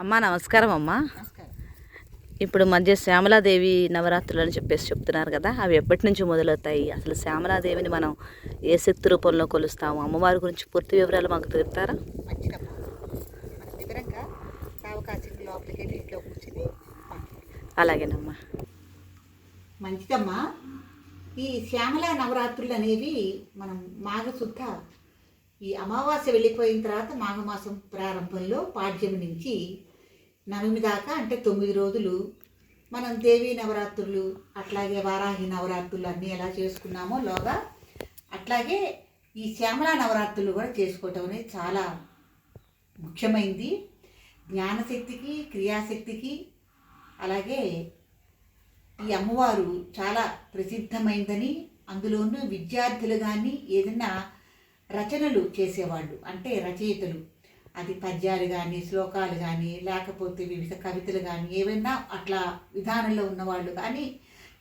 అమ్మా నమస్కారం అమ్మా. ఇప్పుడు మధ్య శ్యామలాదేవి నవరాత్రులు అని చెప్పేసి చెప్తున్నారు కదా అవి ఎప్పటి నుంచి మొదలవుతాయి? అసలు శ్యామలాదేవిని మనం ఏ శక్తి రూపంలో కొలుస్తాము? అమ్మవారి గురించి పూర్తి వివరాలు మాకు తెలుపుతారా. అలాగేనమ్మా. మంచిదమ్మా. ఈ శ్యామల నవరాత్రులు అనేవి మనం మాఘశుద్ధ ఈ అమావాస్య వెళ్ళిపోయిన తర్వాత మాఘమాసం ప్రారంభంలో పాడ్యమి నుంచి నవమి దాకా అంటే తొమ్మిది రోజులు మనం దేవీ నవరాత్రులు అట్లాగే వారాహి నవరాత్రులు అన్నీ ఎలా చేసుకున్నామో లోగా అట్లాగే ఈ శ్యామల నవరాత్రులు కూడా చేసుకోవటం అనేది చాలా ముఖ్యమైంది. జ్ఞానశక్తికి క్రియాశక్తికి అలాగే ఈ అమ్మవారు చాలా ప్రసిద్ధమైందని అందులోనూ విద్యార్థులు కానీ ఏదైనా రచనలు చేసేవాళ్ళు అంటే రచయితలు. అది పద్యాలు కానీ శ్లోకాలు కానీ లేకపోతే వివిధ కవితలు కానీ ఏవైనా అట్లా విధానంలో ఉన్నవాళ్ళు. కానీ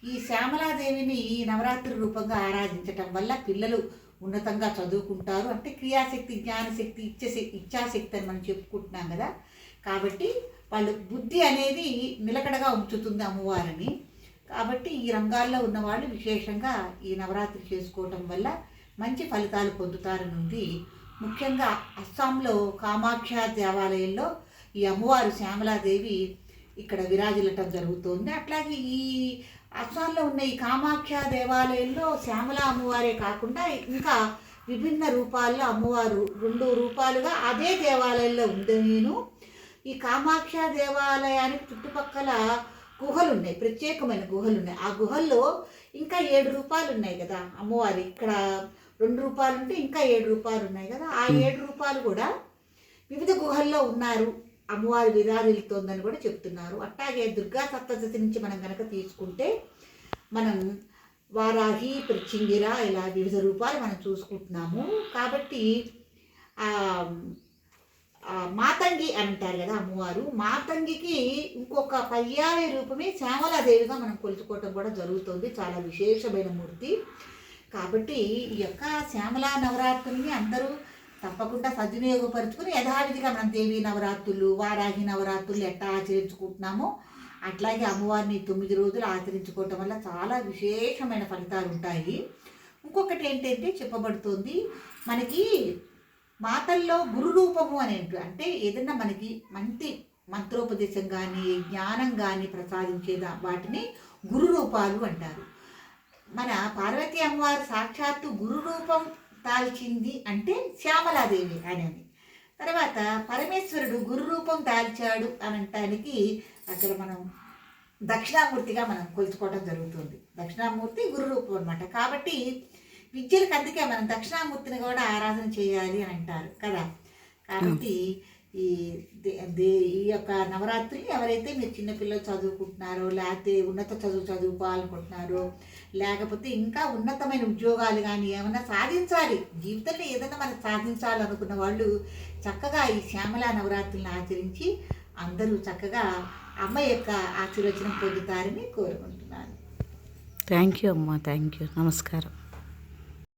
ఈ శ్యామలాదేవిని ఈ నవరాత్రి రూపంగా ఆరాధించటం వల్ల పిల్లలు ఉన్నతంగా చదువుకుంటారు. అంటే క్రియాశక్తి జ్ఞానశక్తి ఇచ్చశక్తి ఇచ్ఛాశక్తి అని మనం చెప్పుకుంటున్నాం కదా. కాబట్టి వాళ్ళు బుద్ధి అనేది నిలకడగా ఉంచుతుంది అమ్మవారిని. కాబట్టి ఈ రంగాల్లో ఉన్నవాళ్ళు విశేషంగా ఈ నవరాత్రి చేసుకోవటం వల్ల మంచి ఫలితాలు పొందుతారని ఉంది ముఖ్యంగా అస్సాంలో కామాఖ్య దేవాలయంలో ఈ అమ్మవారు శ్యామలాదేవి ఇక్కడ విరాజిల్లటం జరుగుతుంది. అట్లాగే ఈ అస్సాంలో ఉన్న ఈ కామాఖ్య దేవాలయంలో శ్యామల అమ్మవారే కాకుండా ఇంకా విభిన్న రూపాల్లో అమ్మవారు రెండు రూపాలుగా అదే దేవాలయంలో ఉంది నేను. ఈ కామాఖ్య దేవాలయానికి చుట్టుపక్కల గుహలు ఉన్నాయి ప్రత్యేకమైన గుహలు ఉన్నాయి ఆ గుహల్లో ఇంకా ఏడు రూపాలు ఉన్నాయి కదా అమ్మవారి. ఇక్కడ రెండు రూపాయలు ఉంటే ఇంకా ఏడు రూపాయలు ఉన్నాయి కదా. ఆ ఏడు రూపాయలు కూడా వివిధ గుహల్లో ఉన్నారు. అమ్మవారి విరాజిల్తోందని కూడా చెప్తున్నారు. అట్లాగే దుర్గా సప్తశతి నుంచి మనం కనుక తీసుకుంటే మనం వారాహి ప్రచింగిర ఇలా వివిధ రూపాలు మనం చూసుకుంటున్నాము. కాబట్టి మాతంగి అంటారు కదా అమ్మవారు. మాతంగికి ఇంకొక పర్యాయ రూపమే శ్యామలాదేవిగా మనం కొలుచుకోవటం కూడా జరుగుతుంది. చాలా విశేషమైన మూర్తి. కాబట్టి ఈ యొక్క శ్యామలా నవరాత్రుల్ని అందరూ తప్పకుండా సద్వినియోగపరుచుకుని యథావిధిగా మనం దేవీ నవరాత్రులు వారాహి నవరాత్రులు ఎట్లా ఆచరించుకుంటున్నామో అట్లాగే అమ్మవారిని తొమ్మిది రోజులు ఆచరించుకోవటం వల్ల చాలా విశేషమైన ఫలితాలు ఉంటాయి. ఇంకొకటి ఏంటంటే చెప్పబడుతుంది మనకి మాతల్లో గురు రూపము అనేటు అంటే ఏదైనా మనకి మంచి మంత్రోపదేశం కానీ జ్ఞానం కానీ ప్రసాదించేదా వాటిని గురు రూపాలు అంటారు. మన పార్వతీ అమ్మవారు సాక్షాత్తు గురు రూపం దాల్చింది అంటే శ్యామలాదేవి అని అని తర్వాత పరమేశ్వరుడు గురు రూపం దాల్చాడు అని అనటానికి అక్కడ మనం దక్షిణామూర్తిగా మనం కొలుచుకోవడం జరుగుతుంది. దక్షిణామూర్తి గురు రూపం అనమాట కాబట్టి విద్యలకు అందుకే మనం దక్షిణామూర్తిని కూడా ఆరాధన చేయాలి అని అంటారు కదా. కాబట్టి ఈ దే- దే- ఈ యొక్క నవరాత్రి ఎవరైతే మీరు చిన్నపిల్లలు చదువుకుంటున్నారో లేకపోతే ఉన్నత చదువు చదువుకోవాలనుకుంటున్నారో లేకపోతే ఇంకా ఉన్నతమైన ఉద్యోగాలు కానీ ఏమైనా సాధించాలి జీవితంలో ఏదైనా మనం సాధించాలనుకున్న వాళ్ళు చక్కగా ఈ శ్యామల నవరాత్రులను ఆచరించి అందరూ చక్కగా అమ్మ యొక్క ఆశీర్వచనం పొందుతారని కోరుకుంటున్నాను. థ్యాంక్ యూ అమ్మ. థ్యాంక్ యూ నమస్కారం.